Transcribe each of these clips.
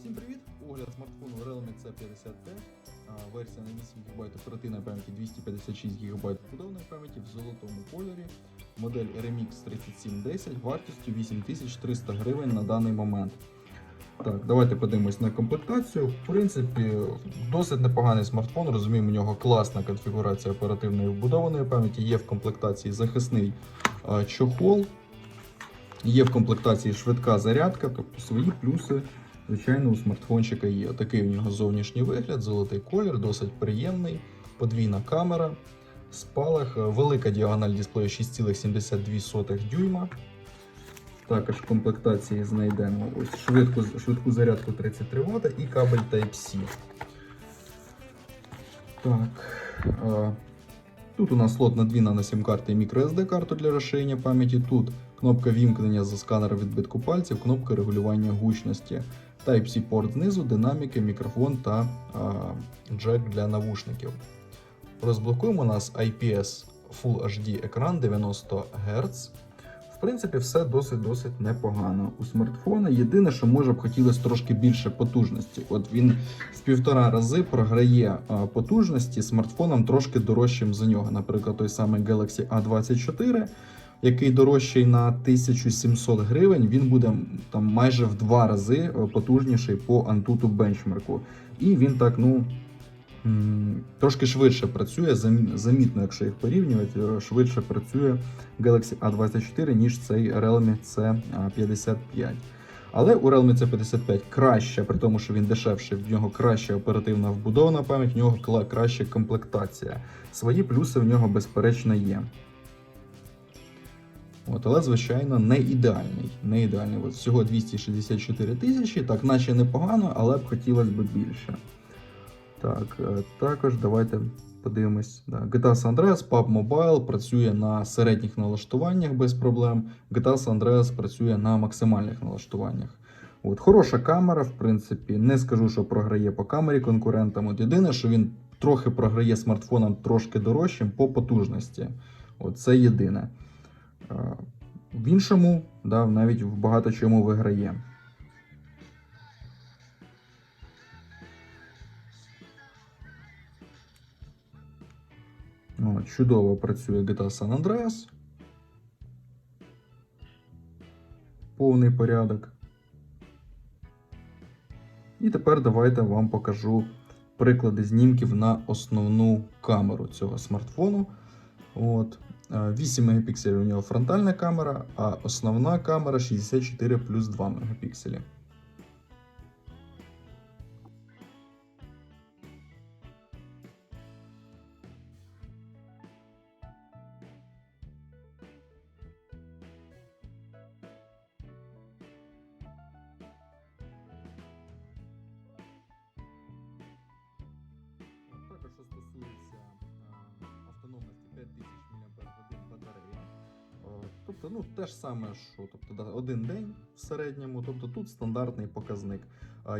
Всім привіт! Огляд смартфону Realme C50T. Версія на 8 ГБ оперативної пам'яті 256 ГБ вбудованої пам'яті в золотому кольорі. Модель RMX 3710 вартістю 8300 гривень на даний момент. Так, давайте подивимось на комплектацію. В принципі, досить непоганий смартфон. Розуміємо, у нього класна конфігурація оперативної вбудованої пам'яті. Є в комплектації захисний чохол. Є в комплектації швидка зарядка, тобто свої плюси, звичайно, у смартфончика є. Такий у нього зовнішній вигляд, золотий колір, досить приємний, подвійна камера, спалах, е, велика діагональ дисплею 6,72 дюйма. Також в комплектації знайдемо ось швидку, швидку зарядку 33 Вт і кабель Type-C. Так. е, Тут у нас слот на 2 нано карти і microSD карту для розширення пам'яті. Тут кнопка вімкнення за сканера відбитку пальців, кнопка регулювання гучності, Type-C порт знизу, динаміки, мікрофон та а, джек для навушників. Розблокуємо у нас IPS Full HD екран 90 Гц. В принципі, все досить-досить непогано у смартфона. Єдине, що може б хотілося трошки більше потужності. От він в півтора рази програє потужності смартфоном трошки дорожчим за нього. Наприклад, той самий Galaxy A24, який дорожчий на 1700 гривень, він буде там майже в два рази е, потужніший по Antutu бенчмарку. І він так, ну. Трошки швидше працює, замітно, якщо їх порівнювати, е, швидше працює Galaxy A24, ніж цей Realme C55. Але у Realme C55 краще, при тому, що він дешевший, в нього краща оперативна вбудована пам'ять, в нього краща комплектація. Свої плюси в нього, безперечно, є. От, але, звичайно, не ідеальний. Не ідеальний. От, всього 264 тисячі, так, наче непогано, але б хотілося б більше. Так, е, також давайте подивимось. Да. GTA San Andreas PUBG Mobile працює на середніх налаштуваннях без проблем. GTA San Andreas працює на максимальних налаштуваннях. От, хороша камера, в принципі, не скажу, що програє по камері конкурентам. От єдине, що він трохи програє смартфоном трошки дорожчим по потужності. От це єдине. Е, В іншому, да, навіть в багато чому виграє. От, чудово працює GTA San Andreas. Повний порядок. І тепер давайте вам покажу приклади знімків на основну камеру цього смартфону. От. е, 8 мегапікселів у нього фронтальна камера, а основна камера 64 плюс 2 мегапікселі. Тобто, ну те ж саме, що тобто, один день в середньому, тобто тут стандартний показник.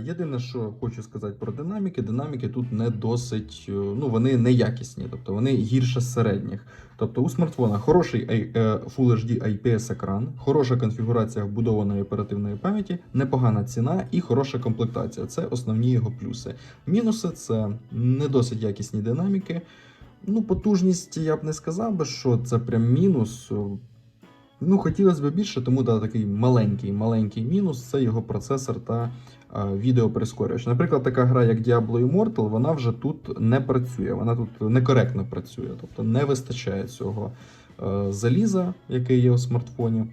Єдине, що хочу сказати про динаміки, динаміки тут не досить, е, ну вони не якісні, тобто вони гірше середніх. Тобто у смартфона хороший е, Full HD IPS екран, хороша конфігурація вбудованої оперативної пам'яті, непогана ціна і хороша комплектація. Це основні його плюси. Мінуси це не досить якісні динаміки. Ну, потужність я б не сказав би, що це прям мінус. Ну, хотілося б більше, тому да, такий маленький, маленький мінус це його процесор та а, відеоприскорювач. Наприклад, така гра, як Diablo Immortal, вона вже тут не працює, вона тут некоректно працює, тобто не вистачає цього е, заліза, яке є у смартфоні.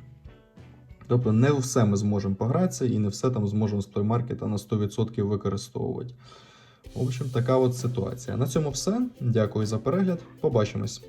Тобто не все ми зможемо погратися і не все там зможемо з Market на 100% використовувати. В общем, така от ситуація. На цьому все. Дякую за перегляд. Побачимось.